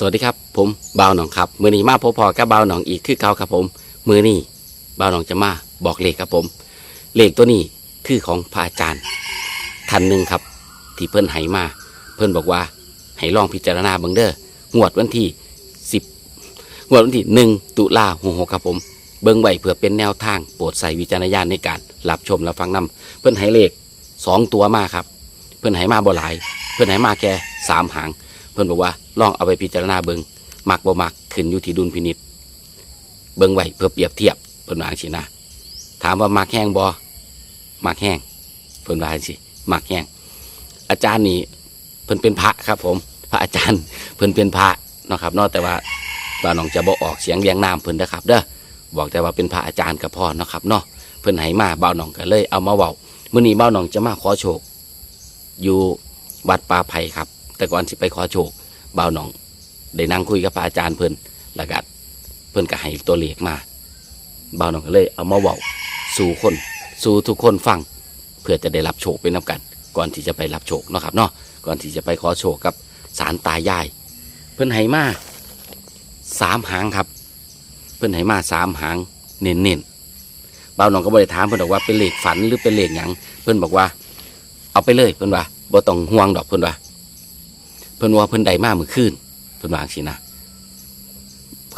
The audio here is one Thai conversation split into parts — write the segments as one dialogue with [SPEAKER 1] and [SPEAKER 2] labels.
[SPEAKER 1] สวัสดีครับผมบ่าวหนองครับมือนี้มาพบพอกับบ่าวหนองอีกคือเก่าครับผม มือนี้บ่าวหนองจะมาบอกเลขครับผม เลขตัวนี้คือของพระอาจารย์ท่านหนึ่งครับ ที่เพิ่นให้มา เพิ่นบอกว่าให้ลองพิจารณาเบิ่งเด้องวดวันที่สิบงวดวันที่หนึ่งตุลาหกหกครับผม เบิ่งไว้เพื่อเป็นแนวทางโปรดใส่วิจารณญาณในการรับชมรับฟังนํเพิ่นให้เลขสองตัวมาครับ เพิ่นให้มาบ่หลาย เพิ่นให้มาแค่สามหาง เพิ่นบอกว่า ลองเอาไปพิจารณาเบิงมักบ่มักขึ้นอยู่ที่ดุลพินิษเบิงไว้เพื่อเปรียบเทียบเพิ่นวางซี่นะถามว่ามักแห้งบ่มักแห้งเพิ่นวางซี่มักแห้งอาจารย์นี่เพิ่นเป็นพระครับ ผม พระอาจารย์เพิ่นเป็นพระเนาะครับนาะแต่ว่าบ่าวน้องจะบ่ออกเสียงเรียงนามเพิ่นเด้อครับ เด้อบอกแต่ว่าเป็นพระอาจารย์กับพ่อเนาะครับเนาะเพิ่นให้มาเบ่าวน้องก็เลย เอามาเว้ามื้อนี้บ่าวน้องจะมาขอโชค อยู่วัดป่าไผ่ครับ แต่ก่อนสิไปขอโชค บ่าวหนองได้นั่งคุยกับอาจารย์เพิ่นล้วก็เพิ่นก็ให้ตัวเลขมาบ่าวหนองก็เลยเอามาเว้าสู่คนสู่ทุกคนฟัง เพื่อจะได้รับโชคไปนํกัน ก่อนที่จะไปรับโชคเนาะครับเนาะก่อนที่จะไปขอโชคกับสารตายาย เพิ่นให้มาสามหางครับ เพิ่นให้มาสามหางเน้นเน้นบ่าวหนองก็บ่ได้ถามเพิ่นบอกว่าเป็นเลขฝันหรือเป็นเลขหยังเพิ่นบอกว่า เอาไปเลยเพิ่นว่าบ่ต้องห่วงดอกเพิ่นว่า เพิ่นว่าเพิ่นใดมาเมื่อคืนเพิ่นวางซี่นะ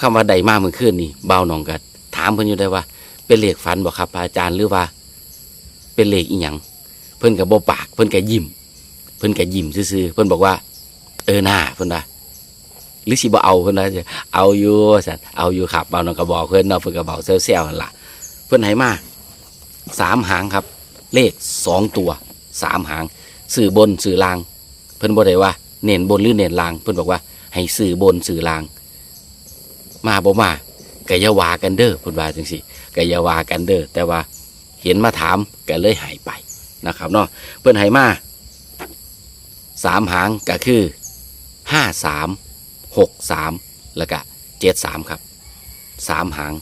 [SPEAKER 1] คำว่าใดมาเมื่อคืนนี่เบาหนองก็ถามเพิ่นอยู่ได้ว่า เป็นเลขฝันบ่ครับอาจารย์หรือว่า เป็นเลขอีหยังเพิ่นก็บ่ปาก เพิ่นก็ยิ้ม เพิ่นก็ยิ้มซื่อๆเพิ่นบอกว่า เออหน้าเพิ่นว่าหรือสิบ่เอาเพิ่นว่าเอาอยู่สั่นเอาอยู่ครับเบาหนองก็บอกเพิ่นเนาะเพิ่นก็บอกเซลล์ๆนั่นล่ะเพิ่นให้มาสามหางครับ เลขสองตัวสามหางสื่อบนสื่อล่าง เพิ่นบ่ได้ว่า เน้นบนหรือเน้นลาง เพิ่นบอกว่า ให้สื่อบนสื่อลาง มาบ่มากะยาวากันเด้อเพิ่นว่าจังซี่กะยาวากันเด้อแต่ว่าเห็นมาถามก็เลยหายไปนะครับเนาะเพิ่นให้มาสามหางก็คือห้าสามหกสามแล้วก็เจ็ดสามครับสามหาง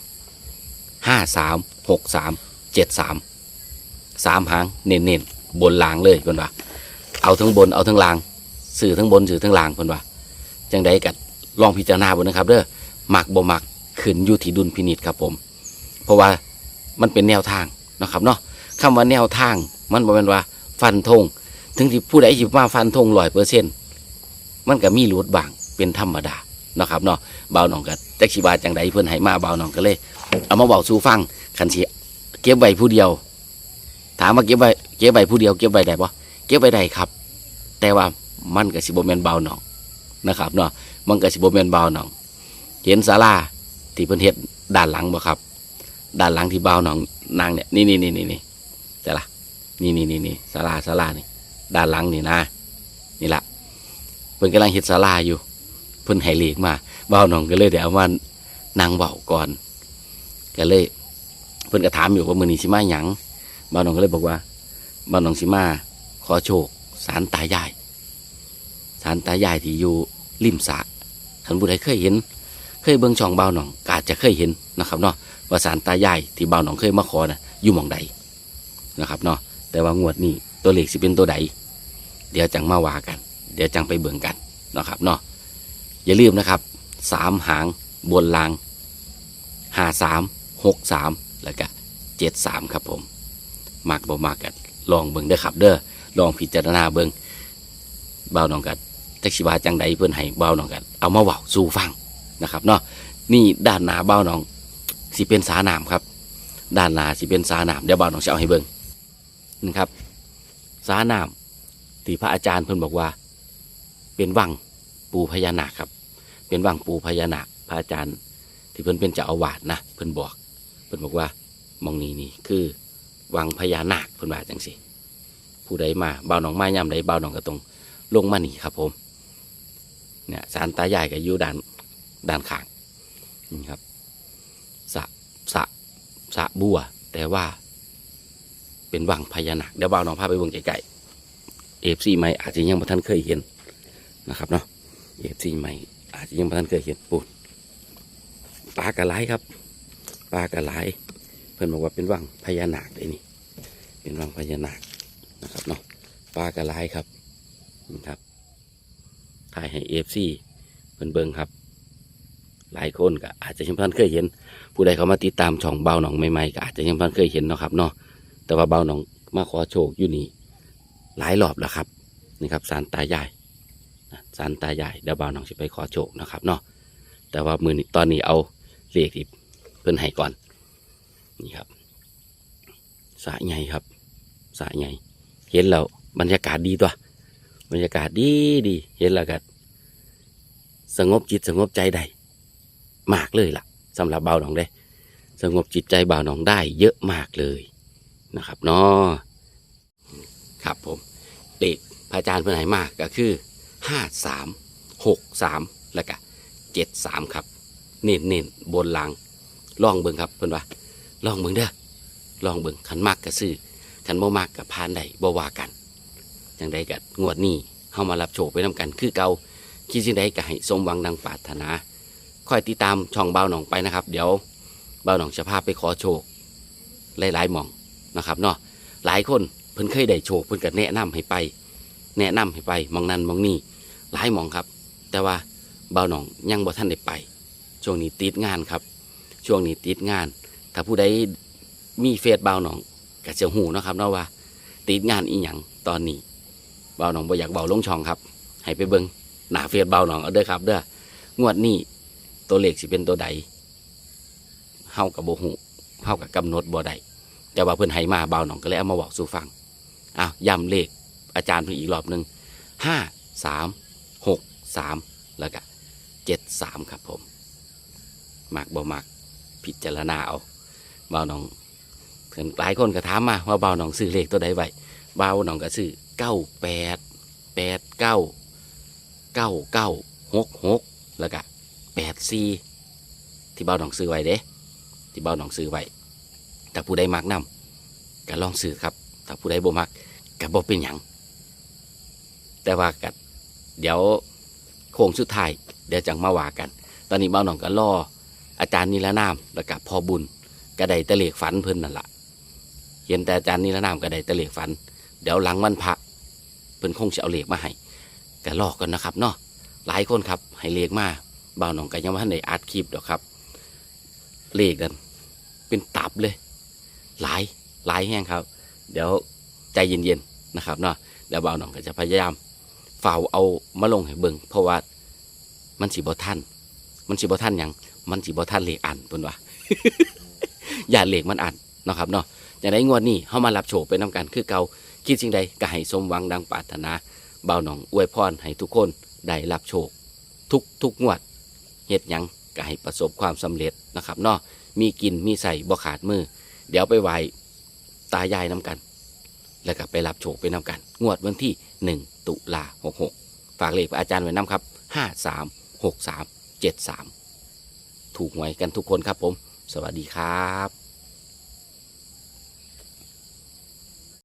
[SPEAKER 1] ห้าสามหกสามเจ็ดสามสามหางเน้นๆบนลางเลยเพิ่นว่าเอาทั้งบนเอาทั้งลาง สื่อทั้งบนสื่อทั้งล่างเพิ่นว่าจังใดกัดลองพิจารณาบนนะครับเด้อหมักบ่มักขึ้นอยู่ที่ดุลพินิจครับผม เพราะว่ามันเป็นแนวทางนะครับเนาะคำว่าแนวทางมันบ่แม่นว่าฟันธงถึงที่ผู้ใดสิมาฟันธงร้อยเปอร์เซ็นต์มันก็มีหลุดบางเป็นธรรมดานะครับเนาะเบาหนองก็จักสิว่าจังใดเพิ่อนให้มาเบาหนองก็เลย เอามาเว้าสู่ฟังคันสิเก็บไว้ผู้เดียว ถามว่าเก็บไว้เก็บไว้ผู้เดียว เก็บไว้ได้บ่เก็บไว้ได้ครับ แต่ว่า มันก็สิบ่แมนเบาหนองนะครับเนาะมันก็สิบ่แมนเบาหนอง เห็นศาลาที่เพิ่นเฮ็ดด้านหลังบ่ครับ ด้านหลังที่เบาหนองนางเนี่ยนี่นี่นี่นี่นี่แต่ละนี่นี่นี่นี่ศาลาศาลานี่ ด้านหลังนี่นะ นี่ละเพิ่นกำลังเฮ็ดศาลาอยู่ เพิ่นให้เลขมาเบาหนองก็เลยเดี๋ยวเอามานางเบาก่อนก็เลย เพิ่นก็ถามอยู่ว่ามือนี้สิมาหยังเบาหนองก็เลยบอกว่าเบาหนองสิมาขอโชคสารตายาย สารตายายที่อยู่ริมสะท่านผู้ใดเคยเห็น เคยเบิ่งช่องเบาหนองกาจจะเคยเห็นนะครับเนาะว่าสารตายายที่เบาหนองเคยมาขอนะอยู่หมองใดนะครับเนาะแต่ว่างวดนี้ตัวเลขสิเป็นตัวใด เดี๋ยวจังมาว่ากัน เดี๋ยวจังไปเบิ่งกันนะครับเนาะอย่าลืมนะครับสามหางบนลางห้าสามหกสามแล้วก็เจ็ดสามครับผมมักบ่มากกันลองเบิ่งเด้อครับเด้อลองพิจารณาเบิงเบาวน้องกัด แท็กซี่บาจังใดเพื่อนให้เบาน้องกัดเอามาเว่าสู่ฟังนะครับเนาะนี่ด้านหน้าบ่าน้องสิเป็นสาหนามครับ ด้านหน้าสิเป็นสาหนามเดี๋ยวเบ่าน้องจะเอาให้เบิงนะครับ สาหนามที่พระอาจารย์เพิ่นบอกว่า เป็นวังปูพญานาคครับ เป็นวังปูพญานาคพระอาจารย์ ที่เพิ่นเป็นเจ้าอาวาสนะเพิ่นบอกเพิ่นบอกว่ามองนี้นี่คือวังพญานาคเพิ่นว่าจังสิผู้ใดมาเบ่าวหนองไมายามใดเบ่าวหนองก็ตรงลงมาหนีครับผม เนี่ยสารตายายก็อยู่ด้านด้านขางนี่ครับสะสะสะบัว แต่ว่า เป็นวังพญานาคเดี๋ยวบ่าวหนองพาไปเบิ่งไกลๆเอฟซีใหม่อาจจะยังบ่ท่านเคยเห็นนะครับเนาะเอฟซีใหม่อาจจะยังบ่ท่านเคยเห็นปูนปลากระไหลครับปลากระไหลเพิ่อนบอกว่าเป็นวังพญานาคเลยนี่ เป็นวังพญานาคนะครับเนาะปลากระไรครับนี่ครับายให้เอฟซีเพิ่นเบิ่งครับ หลายคนก็อาจจะยังเพิ่นเคยเห็น ผู้ใดเขามาติดตามช่องเบาหนองใหม่ๆก็อาจจะยังเพิ่นเคยเห็นเนาะครับเนาะแต่ว่าเบาหนองมาขอโชคอยู่นี่หลายรอบแล้วครับนี่ครับสารตายายนะสารตายายเดี๋ยวเบาหนองจะไปขอโชคนะครับเนาะแต่ว่ามือตอนนี้เอาเลขที่เพิ่นให้ก่อนนี่ครับสระใหญ่ครับสระใหญ่เห็นแล้วบรรยากาศดีตัว บรรยากาศดีดี เห็นแล้วก็ สงบจิตสงบใจได้มากเลยล่ะสำหรับเบาหนองได้ สงบจิตใจเบาหนองได้เยอะมากเลยนะครับเนาะครับผมเด็กพระอาจารย์เพื่อนไหนมากก็คือห้าสามหกสามแล้วก็เจ็ดสามครับ เน้นเน้นบนลังลองเบิงครับเพื่อนว่าลองเบิงเด้อลองเบิงขันมากก็ซื้อขันบ่มากกับพานใดบ่ว่ากันจังใดกับงวดนี้เข้ามารับโชคไปนํกัน คือเกา คิดสิ่งใดก็ให้สมหวังดังปรารถนาคอยติดตามช่องเบาหนองไปนะครับ เดี๋ยวเบาหนองจะพาไปขอโชค หลายๆหมองนะครับเนาะหลายคนเพิ่นเคยได้โชคเพิ่นก็แนะนำให้ไป แนะนำให้ไปมองนั้นมองนี้หลายหมองครับ แต่ว่าเบาหนองยังบ่ทันได้ไป ช่วงนี้ติดงานครับ ช่วงนี้ติดงาน ถ้าผู้ใดมีเฟซเบาหนองก็จะหูนะครับเนาะว่าติดงานอีหยังตอนนี้เบาหนองบ่อยากเบาลงช่องครับ ให้ไปเบิ่ง หนาเฟซบ่าหน่องเอาเด้อครับ เด้องวดนี้ตัวเลขสิเป็นตัวใดเฮากับโบหูเฮากับกำหนดบ่ได้แต่ว่าเพิ่อนให้มาเบาหน่องก็เลยเอามาบอกสู่ฟังอ้าวย้ำเลขอาจารย์เพิ่นอีกรอบหนึ่งห้าสามหกสามแล้วก็เจ็ดสามครับผมมักบ่มักพิจารณาเอาเบาหน่องเพิ่นหลายคนก็ถามมาว่าเบาหน่องซื้อเลขตัวใดไว้เบาหน่องก็ซื้อเก้าแปดแปดเก้า เก้าเก้าหกหกแล้วก็แปดสี่ที่เบ้าหนองซื้อไว้เด้ ที่เบ้าหนองซื้อไว้ถ้าผู้ใดมักนำก็ลองซื้อครับถ้าผู้ใดบ่มักก็บ่เป็นหยังแต่ว่ากัดเดี๋ยวโค้งสุดท้ายเดี๋ยวจังมาว่ากัน ตอนนี้เบ้าหนองก็รออาจารย์นิรนามแล้วก็พอบุญก็ได้ตะเลขฝันเพิ่นนั่นละเห็นแต่อาจารย์นิรนามก็ได้ตะเลขฝัน เดี๋ยวหลังวันพระเพิ่นคงจะเอาเลขมาให้ ก็รอกกันนะครับเนาะหลายคนครับให้เลขมาเบ้าหนองก็ยังว่าในได้อัดคลิปดอกครับ เลขกันเป็นตับเลย หลายหลายแห้งครับ เดี๋ยวใจเย็นๆนะครับเนาะเดี๋ยวบ่าวหนองก็จะพยายามเฝ้าเอามาลงให้เบิ่งเพราะว่ามันสีบอท่านมันสีบอท่านยังมันสีบอท่านเลขอันเพิ่นว่าอย่าเลขมันอันเนาะครับเนาะอย่างไรงวดนี้เฮามารับโชคไปนํกันคือเก่าคิดสิ่งใดก็ให้สมหวังดังปรารถนา บ่าวหนองอวยพรให้ทุกคนได้รับโชค ทุกทุกงวดเฮ็ดหยังก็ให้ประสบความสำเร็จนะครับเนาะมีกินมีใส่บ่ขาดมือ เดี๋ยวไปไหวตายายน้ำกัน แล้วก็ไปรับโชคไปน้ำกัน งวดวันที่หนึ่งตุลาหกหกฝากเลขอาจารย์ไว้น้ำครับห้าสามหกสามเจ็ดสามถูกหวยกันทุกคนครับผม สวัสดีครับ